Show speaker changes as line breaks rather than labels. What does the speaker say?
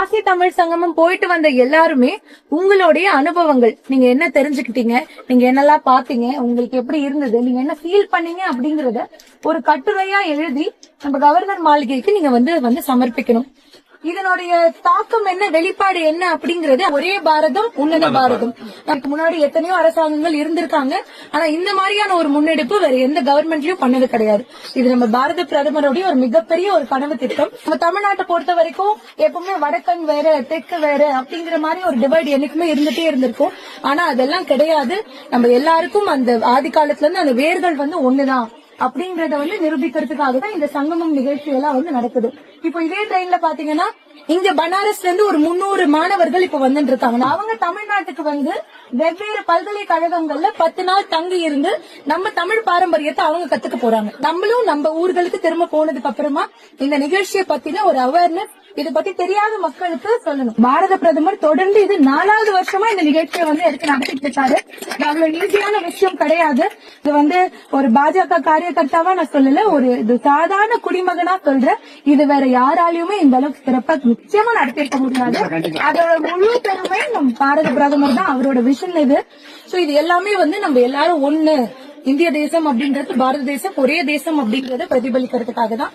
ஆசிய தமிழ் சங்கமம் போயிட்டு வந்த எல்லாருமே உங்களுடைய அனுபவங்கள். நீங்க என்ன தெரிஞ்சுக்கிட்டீங்க? நீங்க என்னெல்லாம் பாத்தீங்க உங்களுக்கு எப்படி இருந்தது? நீங்க என்ன ஃபீல் பண்ணீங்க அப்படிங்கறத ஒரு கட்டுரையா எழுதி நம்ம கவர்னர் மாளிகைக்கு நீங்க வந்து வந்து சமர்ப்பிக்கணும். இதனுடைய தாக்கம் என்ன வெளிப்பாடு என்ன அப்படிங்கறது ஒரே பாரதம் உன்னத பாரதம். நமக்கு முன்னாடி எத்தனையோ அரசாங்கங்கள் இருந்திருக்காங்க. ஆனா இந்த மாதிரியான ஒரு முன்னெடுப்பு வேற எந்த கவர்மெண்ட்லயும் பண்ணது கிடையாது. இது நம்ம பாரத பிரதமருடைய ஒரு மிகப்பெரிய ஒரு கனவு திட்டம். நம்ம தமிழ்நாட்டை பொறுத்த வரைக்கும் எப்பவுமே வடக்கன் வேற தெற்கு வேற அப்படிங்கிற மாதிரி ஒரு டிவைட் என்னைக்குமே இருந்துட்டே இருந்திருக்கும். ஆனா அதெல்லாம் கிடையாது. நம்ம எல்லாருக்கும் அந்த ஆதி காலத்துல இருந்து அந்த வேர்கள் வந்து ஒண்ணுதான். அப்படிங்கறத வந்து நிரூபிக்கிறதுக்காக தான் இந்த சங்கமம் நிகழ்ச்சி எல்லாம் வந்து நடக்குது. இப்போ இதே ட்ரெயின்ல பாத்தீங்கன்னா இங்க பனாரஸ்ல இருந்து ஒரு முன்னூறு மாணவர்கள் இப்ப வந்துட்டு இருக்காங்க அவங்க தமிழ்நாட்டுக்கு வந்து வெவ்வேறு பல்கலைக்கழகங்கள்ல பத்து நாள் தங்கி இருந்து நம்ம தமிழ் பாரம்பரியத்தை அவங்க கத்துக்க போறாங்க. நம்மளும் நம்ம ஊர்களுக்கு திரும்ப போனதுக்கு அப்புறமா இந்த நிகழ்ச்சியை பத்தின ஒரு அவேர்னஸ் இத பத்தி தெரியாத மக்களுக்கு சொல்லணும். பாரத பிரதமர் தொடர்ந்து இது நாலாவது வருஷமா இந்த நிகழ்ச்சியை வந்து எடுத்து நடத்திட்டு இருக்காரு. இது அவ்வளவு ஈஸியான விஷயம் கிடையாது. இது வந்து ஒரு பாஜக காரியகர்த்தாவா நான் சொல்லல ஒரு இது சாதாரண குடிமகனா சொல்றேன். இது வேற யாராலையுமே இந்த அளவுக்கு சிறப்பா நிச்சயமா நடத்திருக்க முடியாது. அதோட முழு பெருமை நம்ம பாரத பிரதமர் தான் அவரோட விஷன் இது. சோ இது எல்லாமே வந்து நம்ம எல்லாரும் ஒண்ணு. இந்திய தேசம் அப்படின்றது பாரத தேசம் ஒரே தேசம் அப்படிங்கறத பிரதிபலிக்கிறதுக்காக தான்.